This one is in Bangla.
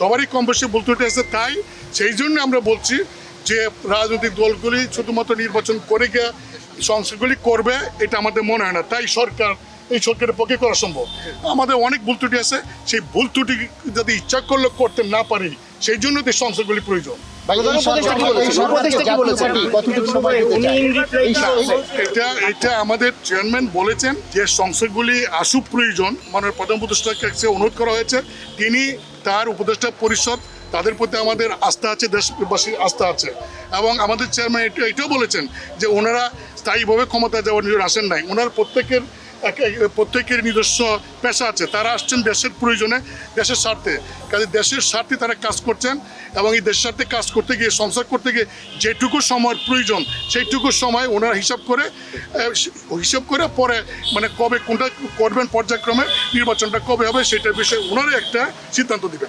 সবারই কম বেশি ভুল ত্রুটি আছে তাই সেই জন্য আমরা বলছি যে রাজনৈতিক দলগুলি শুধুমাত্র নির্বাচন করে গিয়ে সংস্কারগুলি করবে এটা আমাদের মনে হয় না। তাই সরকার এই সরকারের পক্ষে করা সম্ভব। আমাদের অনেক ভুল ত্রুটি আছে সেই ভুল ত্রুটি যদি ইচ্ছা করলে করতে না পারি সেই জন্য তো এই সংস্কারগুলি প্রয়োজন। এটা এটা আমাদের চেয়ারম্যান বলেছেন যে সংসদগুলি আসুক প্রয়োজন। মাননীয় প্রধান উপদেষ্টাকে কাছে অনুরোধ করা হয়েছে। তিনি তার উপদেষ্টা পরিষদ, তাদের প্রতি আমাদের আস্থা আছে, দেশবাসীর আস্থা আছে। এবং আমাদের চেয়ারম্যান এটা এটাও বলেছেন যে ওনারা স্থায়ীভাবে ক্ষমতা যাওয়ার নিজের আসেন নাই। ওনার প্রত্যেকের প্রত্যেকের নিজস্ব পেশা আছে। তারা আসছেন দেশের প্রয়োজনে, দেশের স্বার্থে। কাজে দেশের স্বার্থে তারা কাজ করছেন এবং এই দেশের স্বার্থে কাজ করতে গিয়ে, সংসার করতে গিয়ে যেটুকু সময়ের প্রয়োজন, সেইটুকু সময় ওনারা হিসাব করে হিসাব করে পরে মানে কবে কোনটা করবেন পর্যায়ক্রমে, নির্বাচনটা কবে হবে, সেটার বিষয়ে ওনারা একটা সিদ্ধান্ত দিবেন।